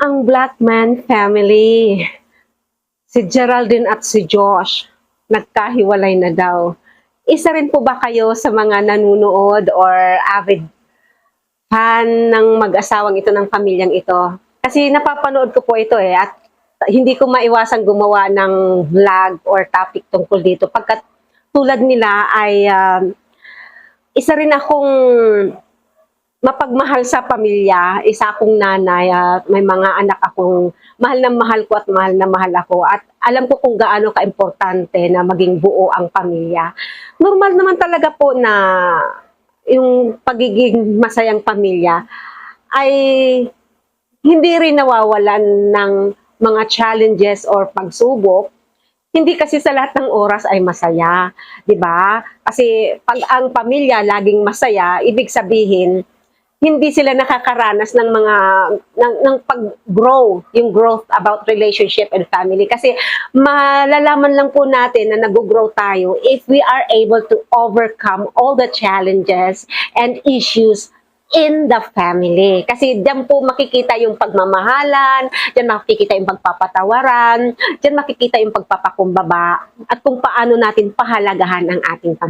ang Blackman family. Si Geraldine at si Josh, nagkahiwalay na daw. Isa rin po ba kayo sa mga nanunood or avid fan ng mag-asawang ito ng pamilyang ito? Kasi napapanood ko po ito eh at hindi ko maiwasang gumawa ng vlog or topic tungkol dito pagkat tulad nila ay um, isa rin akong mapagmahal sa pamilya, isa akong nanay at may mga anak akong mahal na mahal ko at mahal na mahal ako at alam ko kung gaano kaimportante na maging buo ang pamilya. Normal naman talaga po na yung pagiging masayang pamilya ay hindi rin nawawalan ng mga challenges or pagsubok hindi kasi sa lahat ng oras ay masaya, 'di ba? Kasi pag ang pamilya laging masaya, ibig sabihin hindi sila nakakaranas ng mga ng, ng pag-grow, yung growth about relationship and family kasi malalaman lang po natin na nag-grow tayo if we are able to overcome all the challenges and issues in the family. Kasi diyan po makikita yung pagmamahalan, diyan makikita yung pagpapatawaran, diyan makikita yung pagpapakumbaba at kung paano natin pahalagahan ang ating pamilya.